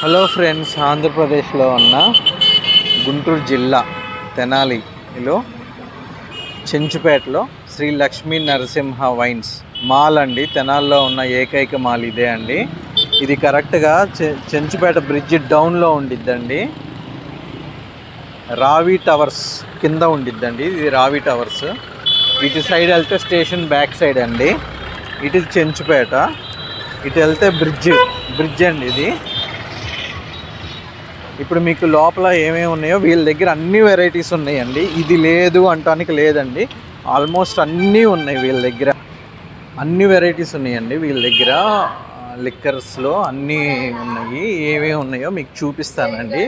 Hello friends ఆంధ్రప్రదేశ్లో ఉన్న గుంటూరు జిల్లా తెనాలిలో చెంచుపేటలో శ్రీ లక్ష్మీ నరసింహ వైన్స్ మాల్ అండి. తెనాల్లో ఉన్న ఏకైక మాల్ ఇదే అండి. ఇది కరెక్ట్గా చె చెంచుపేట బ్రిడ్జ్ డౌన్లో ఉండిద్దండి. రావి టవర్స్ కింద ఉండిద్దండి ఇది రావి టవర్స్. ఇటు సైడ్ వెళ్తే స్టేషన్ బ్యాక్ సైడ్ అండి. ఇటు చెంచుపేట ఇటు వెళ్తే బ్రిడ్జ్ బ్రిడ్జ్ అండి ఇది. ఇప్పుడు మీకు లోపల ఏమేమి ఉన్నాయో వీళ్ళ దగ్గర అన్ని వెరైటీస్ ఉన్నాయండి. ఇది లేదు అంటానికి లేదండి. ఆల్మోస్ట్ అన్నీ ఉన్నాయి వీళ్ళ దగ్గర. అన్ని వెరైటీస్ ఉన్నాయండి వీళ్ళ దగ్గర. లిక్కర్స్లో అన్నీ ఉన్నాయి. ఏమేమి ఉన్నాయో మీకు చూపిస్తానండి.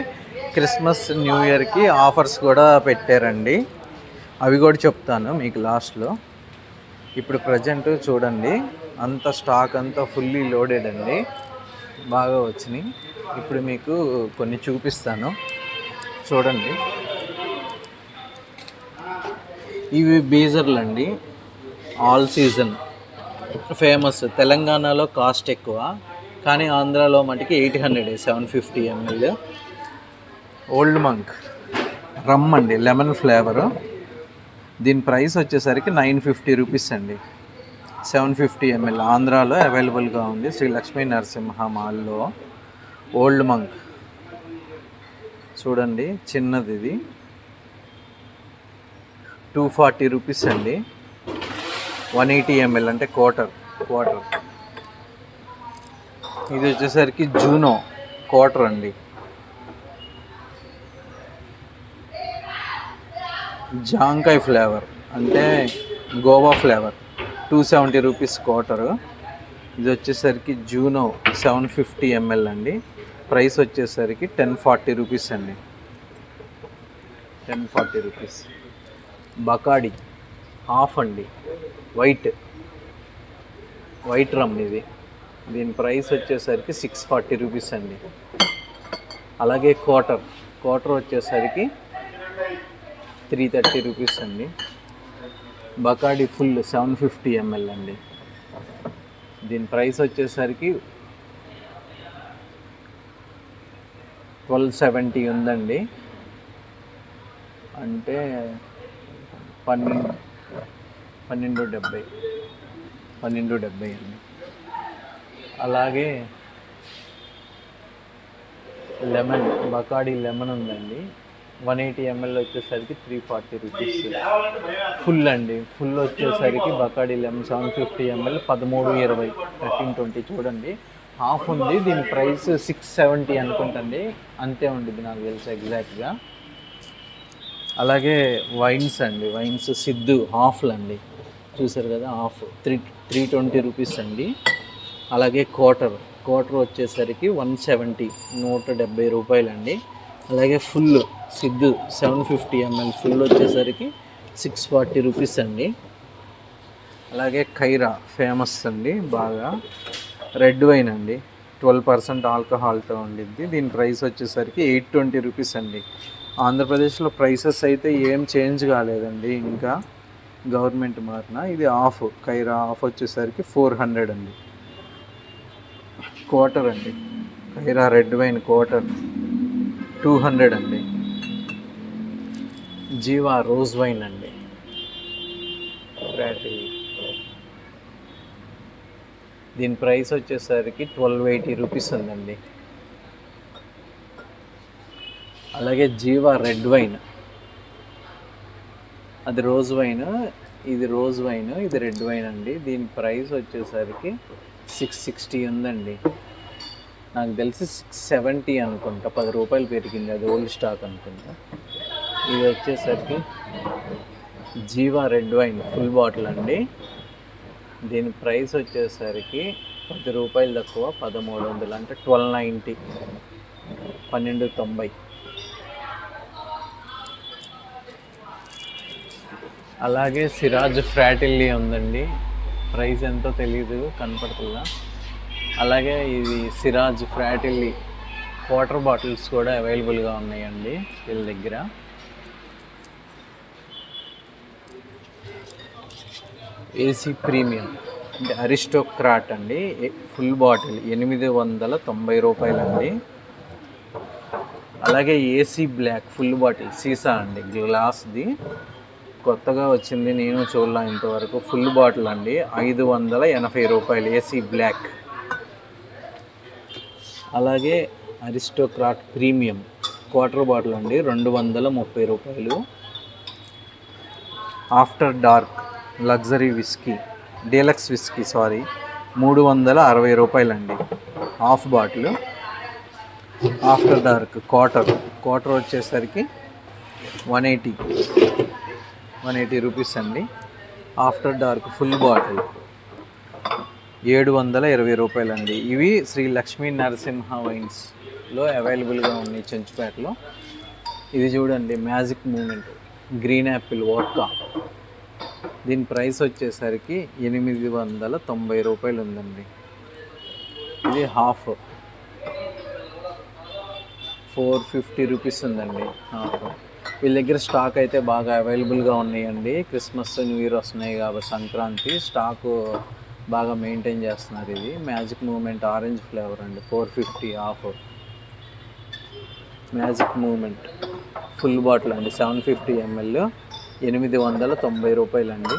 క్రిస్మస్ న్యూ ఇయర్కి ఆఫర్స్ కూడా పెట్టారండి. అవి కూడా చెప్తాను మీకు లాస్ట్లో ఇప్పుడు ప్రజెంట్ చూడండి. అంత స్టాక్ అంతా ఫుల్లీ లోడెడ్ అండి. బాగా వచ్చినాయి. ఇప్పుడు మీకు కొన్ని చూపిస్తాను. చూడండి. ఇవి బీజర్లు అండి. All season. ఫేమస్. తెలంగాణలో కాస్ట్ ఎక్కువ. కానీ ఆంధ్రాలో మటుకి eight hundred seven fifty ml. Old Monk. Rum అండి లెమన్ ఫ్లేవరు. దీని ప్రైస్ వచ్చేసరికి నైన్ ఫిఫ్టీ రూపీస్ అండి. Seven fifty ml. ఆంధ్రాలో అవైలబుల్గా ఉంది శ్రీ లక్ష్మీ నరసింహ మాల్లో. Old Monk. చూడండి చిన్నది ఇది. టూ ఫార్టీ రూపీస్ అండి. వన్ ఎయిటీ ఎంఎల్ అంటే క్వార్టర్ క్వార్టర్. ఇది వచ్చేసరికి జూనో క్వార్టర్ అండి. జాంకాయ్ ఫ్లేవర్ అంటే Goa flavour. Two seventy rupees quarter. ఇది వచ్చేసరికి జూనో సెవెన్ ఫిఫ్టీ ఎంఎల్ అండి. ప్రైస్ వచ్చేసరికి టెన్ ఫార్టీ రూపీస్ అండి. Ten forty rupees. Bacardi half అండి. వైట్. వైట్ రమ్ ఇది. దీని ప్రైస్ వచ్చేసరికి సిక్స్ ఫార్టీ రూపీస్ అండి. అలాగే క్వార్టర్. క్వార్టర్ వచ్చేసరికి త్రీ థర్టీ రూపీస్ అండి. Bacardi full seven fifty ml అండి. దీని ప్రైస్ వచ్చేసరికి ట్వెల్వ్ సెవెంటీ ఉందండి. అంటే పన్నెండు పన్నెండు డెబ్బై పన్నెండు డెబ్బై అండి. అలాగే లెమన్ బకాడి లెమన్ ఉందండి. వన్ ఎయిటీ ఎంఎల్ వచ్చేసరికి త్రీ ఫార్టీ రూపీస్. ఫుల్ అండి. ఫుల్ వచ్చేసరికి Bacardi lemon seven fifty ml పదమూడు ఇరవై థర్టీన్ ట్వంటీ చూడండి. హాఫ్ ఉంది. దీని ప్రైస్ సిక్స్ సెవెంటీ అనుకుంటుంది అంతే ఉండిద్ది నాకు తెలుసు ఎగ్జాక్ట్గా అలాగే వైన్స్ అండి. వైన్స్ సిద్ధు హాఫ్లు అండి. చూసారు కదా half. Three three twenty rupees అండి. అలాగే క్వార్టర్. క్వార్టర్ వచ్చేసరికి వన్ సెవెంటీ నూట డెబ్బై రూపాయలండి. అలాగే ఫుల్ సిద్ధు సెవెన్ ఫిఫ్టీ ఎంఎల్ ఫుల్ వచ్చేసరికి సిక్స్ ఫార్టీ రూపీస్ అండి. అలాగే ఖైరా ఫేమస్ అండి బాగా. రెడ్ వైన్ అండి. ట్వెల్వ్ పర్సెంట్ ఆల్కహాల్తో ఉండిద్ది. దీని ప్రైస్ వచ్చేసరికి ఎయిట్ ట్వంటీ రూపీస్ అండి. ఆంధ్రప్రదేశ్లో ప్రైసెస్ అయితే ఏం చేంజ్ కాలేదండి. ఇంకా గవర్నమెంట్ మారిన ఇది ఆఫ్ కైరా ఆఫ్ వచ్చేసరికి ఫోర్ హండ్రెడ్ అండి. క్వార్టర్ అండి. Kiara red wine quarter two hundred అండి. జీవా రోజ్ వైన్ అండి. దీని ప్రైస్ వచ్చేసరికి ట్వెల్వ్ ఎయిటీ రూపీస్ ఉందండి. అలాగే జీవా రెడ్ వైన్. అది రోజ్ వైన్ ఇది రోజ్ వైన్ ఇది రెడ్ వైన్ అండి. దీని ప్రైస్ వచ్చేసరికి సిక్స్ సిక్స్టీ ఉందండి. నాకు తెలిసి సిక్స్ సెవెంటీ అనుకుంటా. పది రూపాయలు పెరిగింది. అది ఓల్డ్ స్టాక్ అనుకుంటా. ఇది వచ్చేసరికి జీవా రెడ్ వైన్ ఫుల్ బాటిల్ అండి. దీని ప్రైస్ వచ్చేసరికి పది రూపాయలు తక్కువ పదమూడు వందలు అంటే ట్వెల్వ్ నైంటీ. పన్నెండు తొంభై. అలాగే సిరాజ్ ఫ్రాటిల్లీ ఉందండి. ప్రైస్ ఎంతో తెలియదు కనపడుతుందా? అలాగే ఇది సిరాజ్ ఫ్రాటిల్లీ వాటర్ బాటిల్స్ కూడా అవైలబుల్గా ఉన్నాయండి వీళ్ళ దగ్గర. AC premium. అంటే అరిస్టోక్రాట్ అండి. ఫుల్ బాటిల్ ఎనిమిది వందల తొంభై రూపాయలండి. అలాగే ఏసీ బ్లాక్ ఫుల్ బాటిల్ సీసా అండి గ్లాస్ది. కొత్తగా వచ్చింది నేను చూడలా ఇంతవరకు. ఫుల్ బాటిల్ అండి ఐదు వందల ఎనభై రూపాయలు ఏసీ బ్లాక్. అలాగే అరిస్టోక్రాట్ ప్రీమియం క్వార్టర్ బాటిల్ అండి రెండు వందల ముప్పై రూపాయలు. After Dark luxury whisky deluxe whisky sorry మూడు వందల అరవై రూపాయలండి. Half bottle. After Dark quarter. Quarter వచ్చేసరికి one eighty. One eighty rupees అండి. After Dark full bottle. ఏడు వందల ఇరవై రూపాయలండి. ఇవి శ్రీ లక్ష్మీ నరసింహ వైన్స్లో అవైలబుల్గా ఉన్నాయి చెంచుపేటలో. ఇది చూడండి Magic Moment. Green apple vodka. దీని ప్రైస్ వచ్చేసరికి ఎనిమిది వందల తొంభై రూపాయలు ఉందండి. ఇది హాఫ్. ఫోర్ ఫిఫ్టీ రూపీస్ ఉందండి హాఫ్. వీళ్ళ దగ్గర స్టాక్ అయితే బాగా అవైలబుల్గా ఉన్నాయండి. క్రిస్మస్ న్యూ ఇయర్ వస్తున్నాయి కాబట్టి సంక్రాంతి స్టాకు బాగా మెయింటైన్ చేస్తున్నారు ఇది. మ్యాజిక్ మూమెంట్ ఆరెంజ్ ఫ్లేవర్ అండి four fifty of Magic Moment. Full bottle అండి సెవెన్ ఫిఫ్టీ ఎంఎల్. ఎనిమిది వందల తొంభై రూపాయలండి.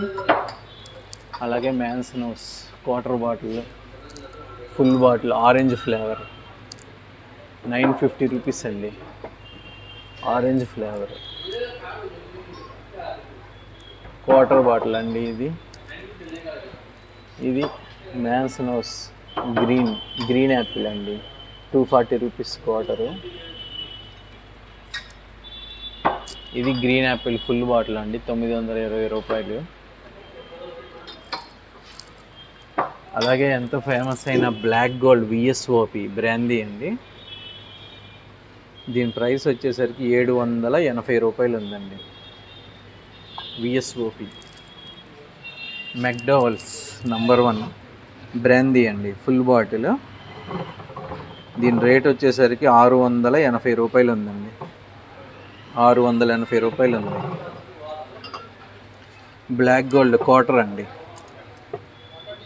అలాగే అలాగే మ్యాన్స్నోస్ quarter bottle full bottle orange flavour. Nine fifty rupees అండి. Orange flavour. క్వార్టర్ బాటిల్ అండి ఇది. ఇది మ్యాన్స్నోస్ గ్రీన్ గ్రీన్ యాపిల్ అండి. Two forty rupees quarter. ఇది గ్రీన్ యాపిల్ ఫుల్ బాటిల్ అండి తొమ్మిది వందల ఇరవై రూపాయలు. అలాగే ఎంతో ఫేమస్ అయిన బ్లాక్ గోల్డ్ విఎస్ఓపి బ్రాందీ అండి. దీని ప్రైస్ వచ్చేసరికి ఏడు వందల ఎనభై రూపాయలు ఉందండి. VSOP McDowell's number one brandy అండి ఫుల్ బాటిల్. దీని రేట్ వచ్చేసరికి ఆరు వందల ఎనభై రూపాయలు ఉందండి. ఆరు వందల ఎనభై రూపాయలు ఉంది బ్లాక్ గోల్డ్ క్వార్టర్ అండి.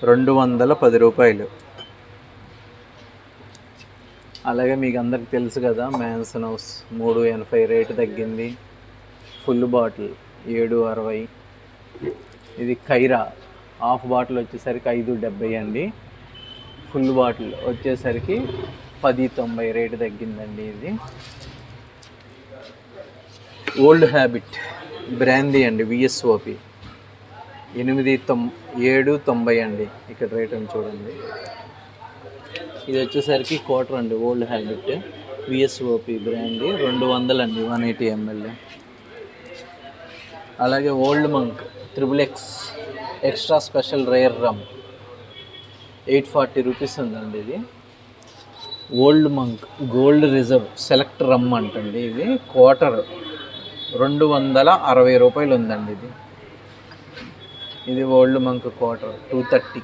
రెండు వందల పది రూపాయలు. అలాగే మీకు అందరికి తెలుసు కదా మ్యాన్సన్ హౌస్ మూడు ఎనభై రేటు తగ్గింది. ఫుల్ బాటిల్ ఏడు అరవై. ఇది కైరా హాఫ్ బాటిల్ వచ్చేసరికి ఐదు డెబ్బై అండి. ఫుల్ బాటిల్ వచ్చేసరికి పది తొంభై రేటు తగ్గిందండి ఇది. ఓల్డ్ హ్యాబిట్ బ్రాందీ అండి విఎస్ఓపి ఎనిమిది తొం ఏడు తొంభై అండి ఇక్కడ రేట్ అని చూడండి. ఇది వచ్చేసరికి క్వార్టర్ అండి ఓల్డ్ హ్యాబిట్ విఎస్ఓపి బ్రాండ్ రెండు వందలండి వన్ ఎయిటీ ఎంఎల్ అలాగే Old Monk triple X extra special rare rum eight forty rupees ఉందండి ఇది. Old Monk gold reserve select rum అంటండి ఇది. క్వార్టర్ రెండు వందల అరవై రూపాయలు ఉందండి ఇది. ఇది Old Monk quarter two thirty.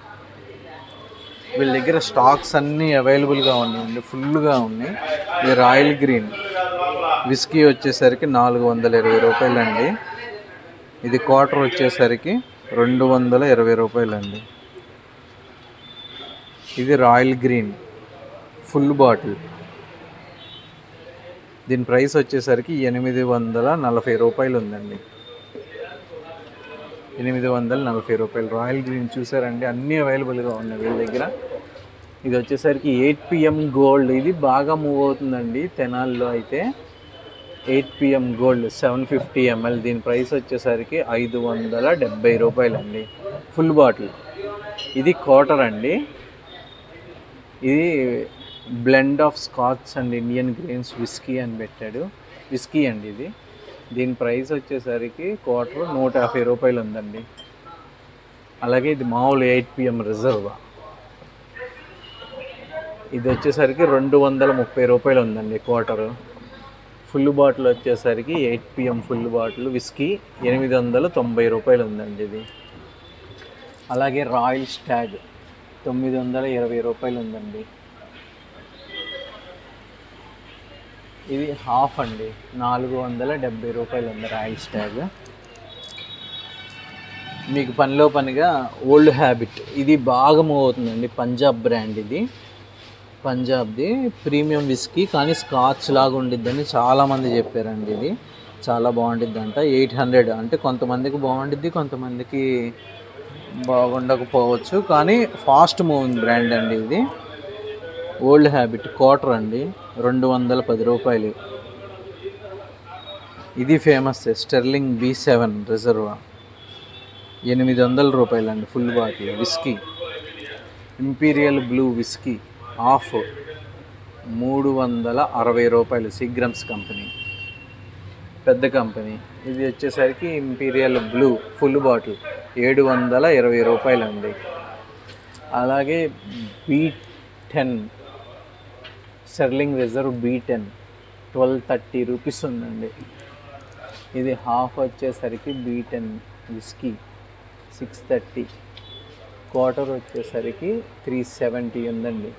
వీళ్ళ దగ్గర స్టాక్స్ అన్నీ అవైలబుల్గా ఉన్నాయండి ఫుల్గా ఉన్నాయి. ఇది రాయల్ గ్రీన్. విస్కీ వచ్చేసరికి నాలుగు వందల ఇరవై రూపాయలండి. ఇది క్వార్టర్ వచ్చేసరికి రెండు వందల ఇరవై రూపాయలండి. ఇది రాయల్ గ్రీన్ ఫుల్ బాటిల్. దీని ప్రైస్ వచ్చేసరికి ఎనిమిది వందల నలభై రూపాయలు ఉందండి. ఎనిమిది వందల నలభై రూపాయలు. రాయల్ గ్రీన్ చూసారండి అన్నీ అవైలబుల్గా ఉన్నాయి వీళ్ళ దగ్గర. ఇది వచ్చేసరికి ఎయిట్ పిఎం గోల్డ్ ఇది బాగా మూవ్ అవుతుందండి తెనాల్లో అయితే. Eight PM gold seven fifty ml దీని ప్రైస్ వచ్చేసరికి ఐదు వందల డెబ్బై రూపాయలండి. ఫుల్ బాటిల్ ఇది క్వార్టర్ అండి. ఇది blend of Scotch and Indian grains whisky అని పెట్టాడు. విస్కీ అండి ఇది. దీని ప్రైస్ వచ్చేసరికి క్వార్టర్ నూట యాభై రూపాయలు ఉందండి. అలాగే ఇది మామూలు ఎయిట్ పిఎం రిజర్వ్. ఇది వచ్చేసరికి రెండు వందల ముప్పై రూపాయలు ఉందండి క్వార్టరు. ఫుల్ బాటిల్ వచ్చేసరికి eight PM full bottle whisky ఎనిమిది వందల తొంభై రూపాయలు ఉందండి ఇది. అలాగే రాయల్ స్టాగ్ తొమ్మిది వందల ఇరవై రూపాయలు ఉందండి. ఇది హాఫ్ అండి. నాలుగు వందల డెబ్బై రూపాయలు ఉంది రాయల్ స్టాగ్ మీకు పనిలో పనిగా ఓల్డ్ హ్యాబిట్. ఇది బాగా మూవ్ అవుతుందండి. పంజాబ్ బ్రాండ్ ఇది. పంజాబ్ది ప్రీమియం విస్కీ కానీ స్కాచ్ లాగా ఉండిద్దని చాలామంది చెప్పారండి ఇది. చాలా బాగుండిద్ది అంట ఎయిట్ హండ్రెడ్. అంటే కొంతమందికి బాగుండిద్ది కొంతమందికి బాగుండకపోవచ్చు. కానీ ఫాస్ట్ మూవింగ్ బ్రాండ్ అండి ఇది. Old habit. క్వార్టర్ అండి. రెండు వందల పది రూపాయలు. ఇది famous Sterling B seven reserve. ఎనిమిది వందల రూపాయలు అండి full bottle whisky Imperial Blue whisky half మూడు వందల అరవై రూపాయలు సిగ్రమ్స్ కంపెనీ పెద్ద కంపెనీ ఇది వచ్చేసరికి ఇంపీరియల్ బ్లూ ఫుల్ బాటిల్ ఏడు వందల ఇరవై రూపాయలు అండి అలాగే B ten Sterling reserve B ten twelve thirty rupees ఉందండి. ఇది హాఫ్ వచ్చేసరికి B ten whisky six thirty quarter వచ్చేసరికి త్రీ సెవెంటీ ఉందండి.